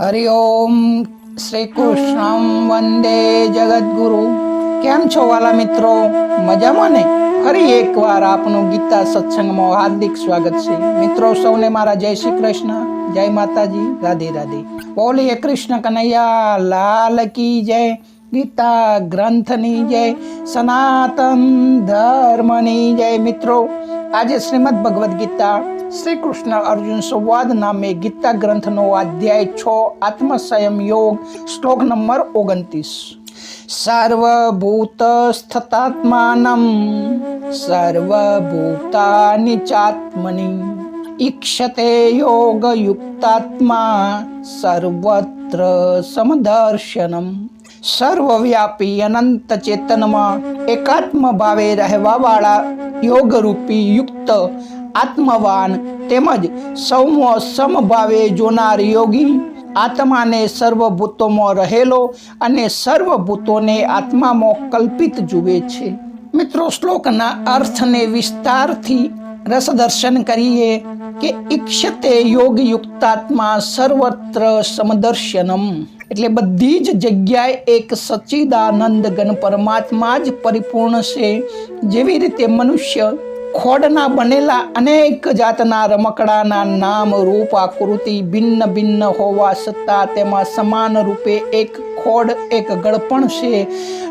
હરિ ઓમ શ્રી કૃષ્ણ વંદે જગદગુરુ. કેમ છો વાલા મિત્રો? મજામાં ને? ફરી એકવાર આપનું ગીતા સત્સંગમાં હાર્દિક સ્વાગત છે. મિત્રો, સૌને મારા જય શ્રી કૃષ્ણ, જય માતાજી, રાધે રાધે. બોલીએ કૃષ્ણ કનૈયા, લાલ કી જય. ગીતા ગ્રંથની જય. સનાતન ધર્મની જય. મિત્રો આજે શ્રીમદ ભગવદ્ ગીતા શ્રી કૃષ્ણ અર્જુન સંવાદ નામે ગીતા ગ્રંથનો અધ્યાય છ, આત્મસંયમ યોગ, શ્લોક નંબર ઓગણત્રીસ. સર્વભૂતસ્થતાત્માનમ, સર્વભૂતાની ચાત્મની, ઈક્ષતે યોગયુક્તાત્મા, સર્વત્ર સમદર્શનમ. સર્વવ્યાપી અનંત ચેતનમાં એકાત્મ ભાવે રહેવાવાળા યોગરૂપી, યુક્ત, આત્મવાન તેમજ સૌમો સમભાવે જોનાર યોગી. આત્માને સર્વભૂતોમાં રહેલો અને સર્વભૂતોને આત્મામાં કલ્પિત જુએ છે. મિત્રો, શ્લોકના અર્થને વિસ્તારથી રસદર્શન કરીએ કે ઈક્ષતે યોગયુક્તાત્મા સર્વત્ર સમદર્શનમ. એટલે બધી જ જગ્યાએ એક સચ્ચિદાનંદ ગણ પરમાત્મા જ પરિપૂર્ણ છે. જેવી રીતે મનુષ્ય ખોડના બનેલા અનેક જાતના રમકડાના નામ, રૂપ, આકૃતિ ભિન્ન ભિન્ન હોવા છતાં તેમાં સમાન રૂપે એક ખોડ, એક ગળપણ છે.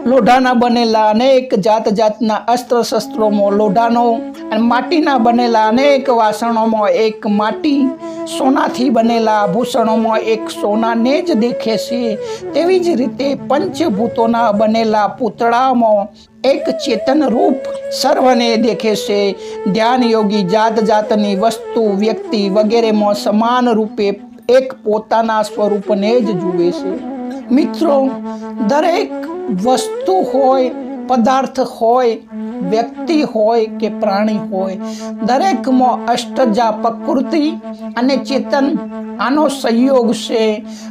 લોઢાના બનેલા અનેક જાત જાતના અસ્ત્ર શસ્ત્રોમાં લોઢાનો અને માટીના બનેલા અનેક વાસણોમાં એક માટી સોનાથી બનેલા આભૂષણોમાં એક સોનાને જ દેખે છે. તેવી જ રીતે પંચભૂતોના બનેલા પૂતળામાં એક ચેતન રૂપ સર્વને દેખે છે. ધ્યાન યોગી જાત જાતની વસ્તુ વ્યક્તિ વગેરેમાં સમાન રૂપે એક પોતાના સ્વરૂપને જ જુએ છે. મિત્રો, દરેક વસ્તુ હોય પદાર્થ હોય, વ્યક્તિ હોય કે પ્રાણી હોય, દરેકમાં અષ્ટજા પ્રકૃતિ અને ચેતન આનો સંયોગ છે.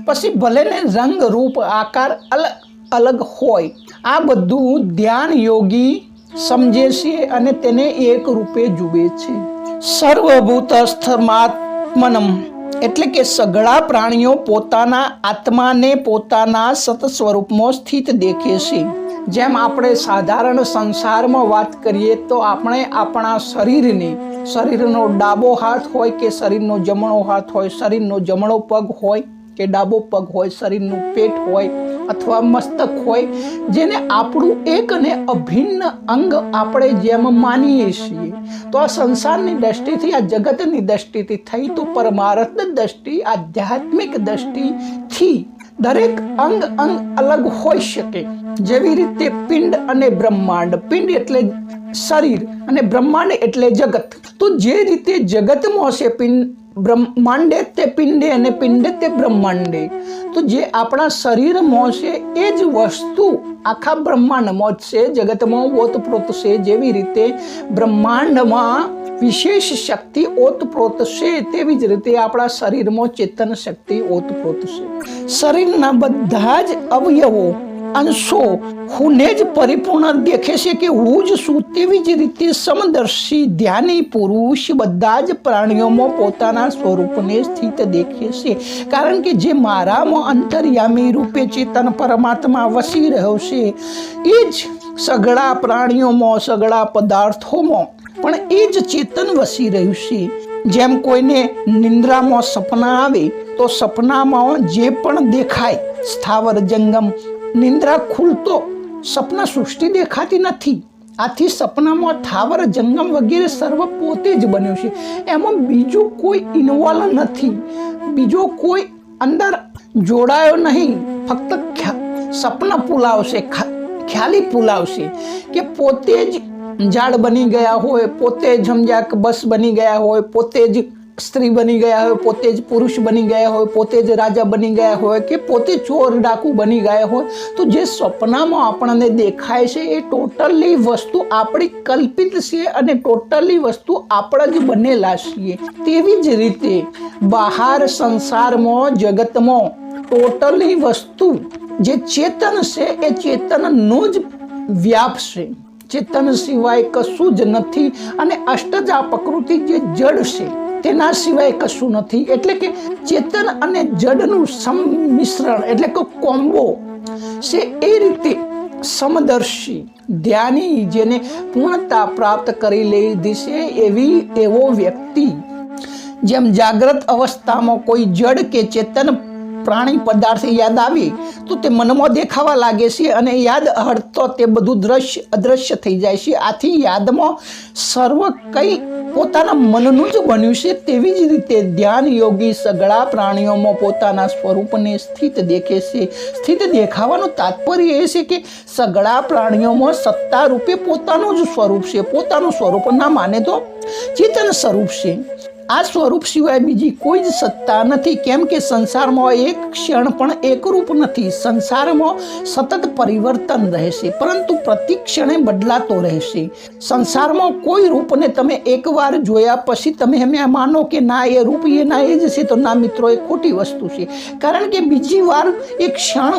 પછી ભલેને રંગ, રૂપ, આકાર અલગ અલગ હોય, આ બધું ધ્યાન યોગી સમજે છે અને તેને એક રૂપે જુએ છે. સર્વભૂતસ્થમાત્મનમ એટલે કે સઘળા પ્રાણીઓ પોતાના આત્માને પોતાના સત સ્વરૂપમાં સ્થિત દેખે છે. જેમ આપણે સાધારણ સંસારમાં વાત કરીએ તો આપણે આપણા શરીરને, શરીરનો ડાબો હાથ હોય કે શરીરનો જમણો હાથ હોય, શરીરનો જમણો પગ હોય કે ડાબો પગ હોય, શરીરનું પેટ હોય અથવા મસ્તક હોય, જેને આપણું એક અને અભિન્ન અંગ આપણે જેમ માનીએ છીએ. તો આ સંસારની દ્રષ્ટિથી, આ જગતની દ્રષ્ટિથી થઈ તો પરમાર્થ દ્રષ્ટિ, આધ્યાત્મિક દ્રષ્ટિથી દરેક અંગ અંગ અલગ હોઈ શકે. જેવી રીતે પિંડ અને બ્રહ્માંડ. પિંડ એટલે શરીર અને બ્રહ્માંડ એટલે જગત. તો જે રીતે જગતમાં છે પિંડ બ્રહ્માંડે તે પિંડે અને પિંડે તે બ્રહ્માંડે. તો જે આપણા શરીરમાં છે એ જ વસ્તુ આખા બ્રહ્માંડમાં જ છે. જગતમાં ઓતપ્રોત છે, જેવી રીતે બ્રહ્માંડમાં વિશેષ શક્તિ ઓતપ્રોત છે, તેવી જ રીતે આપણા શરીરમાં ચેતન શક્તિ ઓતપ્રોત છે. શરીરના બધા જ અવયવો અંશો હુંને જ પરિપૂર્ણ દેખે છે કે હું જ છું તેવી જ રીતે સમદર્શી ધ્યાની પુરુષ બધા જ પ્રાણીઓમાં પોતાના સ્વરૂપને સ્થિત દેખે છે. કારણ કે જે મારામાં અંતર્યામી રૂપે ચેતન પરમાત્મા વસી રહ્યો છે, એ જ સઘળા પ્રાણીઓમાં સઘળા પદાર્થોમાં પણ એ જ ચેતન વસી રહ્યું છે. જેમ કોઈને નિંદ્રામાં સપના આવે, તો સપનામાં જે પણ દેખાય, સ્થાવર જંગમ નિંદ્રા ખુલતો, સપના સૃષ્ટિ દેખાતી નથી. આથી સપનામાં થાવર, જંગમ વગેરે સર્વ પોતે જ બન્યું છે. એમાં બીજું કોઈ ઇન્વોલ્વ નથી. બીજો કોઈ અંદર જોડાયો નહીં. ફક્ત સપના પુલાવશે ખ્યાલી પુલાવશે કે પોતે જ ઝાડ બની ગયા હોય, પોતે જ સમજ્યા બસ બની ગયા હોય, પોતે જ સ્ત્રી બની ગયા હોય, પોતે જ પુરુષ બની ગયા હોય, પોતે જ રાજા બની ગયા હોય કે પોતે ચોર ડાકુ બની ગયા હોય, તો જે સપનામાં આપણને દેખાય છે એ ટોટલી વસ્તુ આપણી કલ્પિત છે અને ટોટલી વસ્તુ આપણા જ બનેલા છીએ. તેવી જ રીતે બહાર સંસારમાં, જગતમાં ટોટલી વસ્તુ જે ચેતન છે એ ચેતનનો જ વ્યાપ છે. ચેતન સિવાય કશું જ નથી અને અષ્ટજા પ્રકૃતિ જે જડ છે તેના સિવાય કશું નથી. એટલે કે ચેતન અને જડનું સંમિશ્રણ, એટલે કે કોમ્બો, છે એ રીતે સમદર્શી ધ્યાની જેને પૂર્ણતા પ્રાપ્ત કરી લીધી છે એવી એવો વ્યક્તિ, જેમ જાગ્રત અવસ્થામાં કોઈ જડ કે ચેતન પ્રાણી પદાર્થ યાદ આવી, તો તે મનમાં દેખાવા લાગે છે અને યાદ હળતો તે બધું દ્રશ્ય, અદ્રશ્ય થઈ જાય છે. આથી યાદમાં સર્વ કંઈ પોતાના મનનું જ બન્યું છે તેવી જ રીતે ધ્યાન યોગી સગળા પ્રાણીઓમાં પોતાના સ્વરૂપને સ્થિત દેખે છે. સ્થિત દેખાવાનું તાત્પર્ય એ છે કે સગળા પ્રાણીઓમાં સત્તા રૂપે પોતાનું જ સ્વરૂપ છે. પોતાનું સ્વરૂપ ના માને તો ચેતન સ્વરૂપ છે. આ સ્વરૂપ સિવાય બીજી કોઈ જ સત્તા નથી. કેમ કે સંસારમાં એક ક્ષણ પણ એકરૂપ નથી. સંસારમાં સતત પરિવર્તન રહેશે, પરંતુ પ્રતિ ક્ષણે બદલાતો રહેશે. સંસારમાં કોઈ રૂપને તમે એકવાર જોયા પછી તમે એમ માનો કે ના, એ રૂપ એ ના, એ જ છે, તો ના મિત્રો, એ ખોટી વસ્તુ છે. કારણ કે બીજી વાર એક ક્ષણ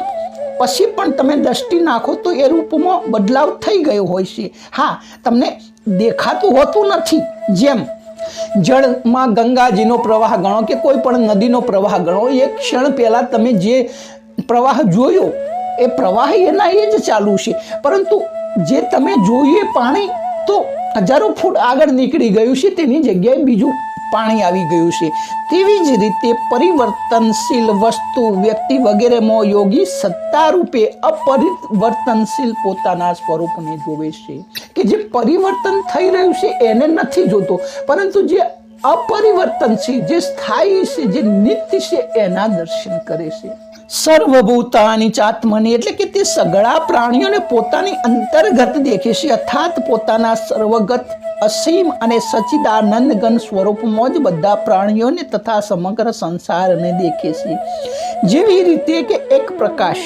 પછી પણ તમે દ્રષ્ટિ નાખો તો એ રૂપમાં બદલાવ થઈ ગયો હોય છે. હા, તમને દેખાતું હોતું નથી. જેમ જળમાં ગંગાજીનો પ્રવાહ ગણો કે કોઈ પણ નદીનો પ્રવાહ ગણો એક ક્ષણ પહેલાં તમે જે પ્રવાહ જોયો, એ પ્રવાહ એના એ જ ચાલુ છે. પરંતુ જે તમે જોઈએ પાણી, તો હજારો ફૂટ આગળ નીકળી ગયું છે, તેની જગ્યાએ બીજું પાણી આવી ગયું છે. તેવી જ રીતે પરિવર્તનશીલ વસ્તુ, વ્યક્તિ વગેરેમાં યોગી સત્તા રૂપે અપરિવર્તનશીલ પોતાના સ્વરૂપને જોવે છે કે જે પરિવર્તન થઈ રહ્યું છે એને નથી જોતો, પરંતુ જે અપરિવર્તનશીલ, જે સ્થાયી છે, જે નિત્ય છે, એના દર્શન કરે છે. સર્વભૂતાની ચાત્મની, એટલે કે તે સગળા પ્રાણીઓને પોતાની અંતર્ગત દેખે છે, અર્થાત પોતાના સર્વગત અસીમ અને સચિદાનંદ ગણ સ્વરૂપમાં જ બધા પ્રાણીઓને તથા સમગ્ર સંસારને દેખે છે. જેવી રીતે કે એક પ્રકાશ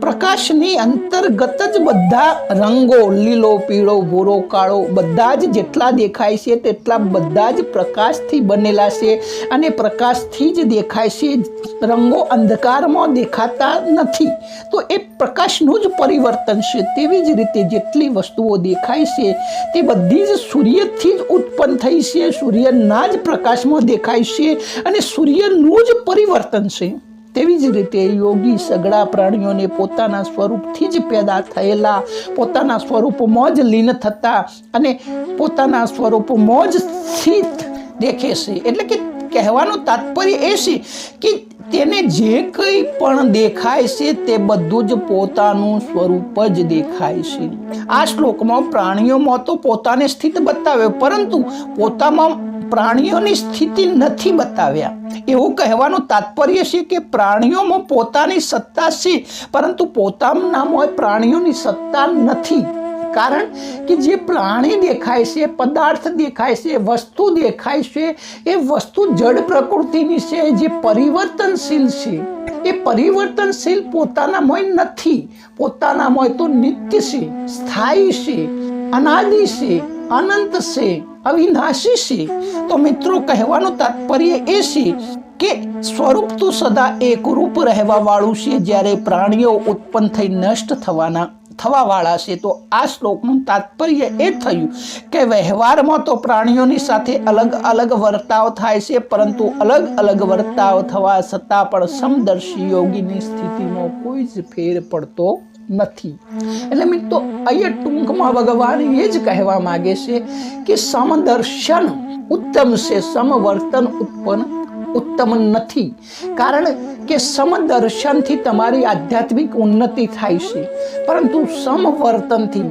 પ્રકાશની અંતર્ગત જ બધા રંગો, લીલો, પીળો, ભૂરો, કાળો, બધા જ જેટલા દેખાય છે તેટલા બધા જ પ્રકાશથી બનેલા છે અને પ્રકાશથી જ દેખાય છે, રંગો અંધકારમાં દેખાતા નથી. તો એ પ્રકાશનું જ પરિવર્તન છે. તેવી જ રીતે જેટલી વસ્તુઓ દેખાય છે તે બધી જ સૂર્યથી જ ઉત્પન્ન થઈ છે. સૂર્યના જ પ્રકાશમાં દેખાય છે અને સૂર્યનું જ પરિવર્તન છે. તેવી જ રીતે યોગી સગળા પ્રાણીઓને પોતાના સ્વરૂપથી જ પેદા થયેલા, પોતાના સ્વરૂપમાં જ લીન થતા અને પોતાના સ્વરૂપમાં જ સ્થિત દેખે છે. એટલે કે કહેવાનું તાત્પર્ય એ છે કે તેને જે કંઈ પણ દેખાય છે તે બધું જ પોતાનું સ્વરૂપ જ દેખાય છે. આ શ્લોકમાં પ્રાણીઓમાં તો પોતાને સ્થિત બતાવે, પરંતુ પોતામાં પ્રાણીઓની સ્થિતિ નથી બતાવ્યા. એવું કહેવાનું તાત્પર્ય છે કે પ્રાણીઓમાં પોતાની સત્તા છે, પરંતુ પોતાનામાં પ્રાણીઓની સત્તા નથી. કારણ કે જે પ્રાણી દેખાય છે, પદાર્થ દેખાય છે, વસ્તુ દેખાય છે, એ વસ્તુ જડ પ્રકૃતિની છે, જે પરિવર્તનશીલ છે. એ પરિવર્તનશીલ પોતાનામાં નથી. પોતાનામાં તો નિત્ય છે, સ્થાયી છે, અનાદિ છે અનંત છે, અવિનાશી છે. તો મિત્રો, કહેવાનું તાત્પર્ય એ છે કે સ્વરૂપ તો સદા એકરૂપ રહેવા વાળું છે. જ્યારે પ્રાણીઓ ઉત્પન્ન થઈ નષ્ટ થવાના, થવાવાળા છે. તો આ શ્લોકનું તાત્પર્ય એ થયું કે વ્યવહારમાં તો પ્રાણીઓની સાથે અલગ અલગ વર્તાવ થાય છે, પરંતુ અલગ અલગ વર્તાવ થવા છતાં પણ સમદર્શી યોગીની સ્થિતિમાં કોઈ જ ફેર પડતો નથી. એટલે મિત્રો અહીંયા ટૂંકમાં ભગવાન એ જ કહેવા માગે છે કે સમદર્શન ઉત્તમ છે, સમવર્તન ઉત્પન્ન ઉત્તમ નથી. કારણ કે સમદર્શનથી તમારી આધ્યાત્મિક ઉન્નતિ થાય છે. પરંતુ સમવર્તનથી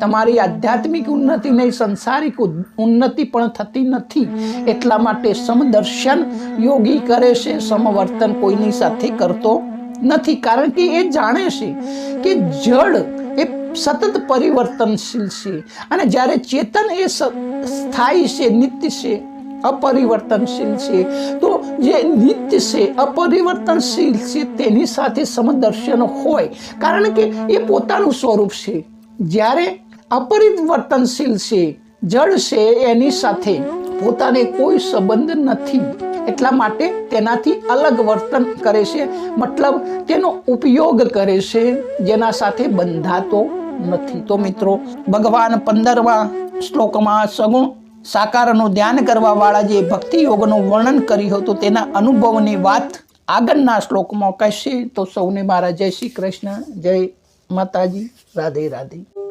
તમારી આધ્યાત્મિક ઉન્નતિ નહીં, સંસારિક ઉન્નતિ પણ થતી નથી. એટલા માટે સમદર્શન યોગી કરે છે, સમવર્તન કોઈની સાથે કરતો નથી, કારણ કે એ જાણે છે કે જળ એ સતત પરિવર્તનશીલ છે. અને જ્યારે ચેતન એ સ્થાયી છે, નિત્ય છે, અપરિવર્તનશીલ છે, તો જે નિત્ય છે, અપરિવર્તનશીલ છે, તેની સાથે સમદર્શન હોય. કારણ કે એ પોતાનું સ્વરૂપ છે. જ્યારે અપરિવર્તનશીલ છે, જળ છે, એની સાથે પોતાને કોઈ સંબંધ નથી. એટલા માટે તેનાથી અલગ વર્તન કરે છે, મતલબ તેનો ઉપયોગ કરે છે, જેના સાથે બંધાતો નથી. તો મિત્રો, ભગવાન પંદરમા શ્લોકમાં સગુણ સાકારનું ધ્યાન કરવા વાળા જે ભક્તિ યોગનું વર્ણન કર્યું હતું, તેના અનુભવની વાત આગળના શ્લોકમાં કહેશે. તો સૌને મારા જય શ્રી કૃષ્ણ, જય માતાજી. રાધે રાધે.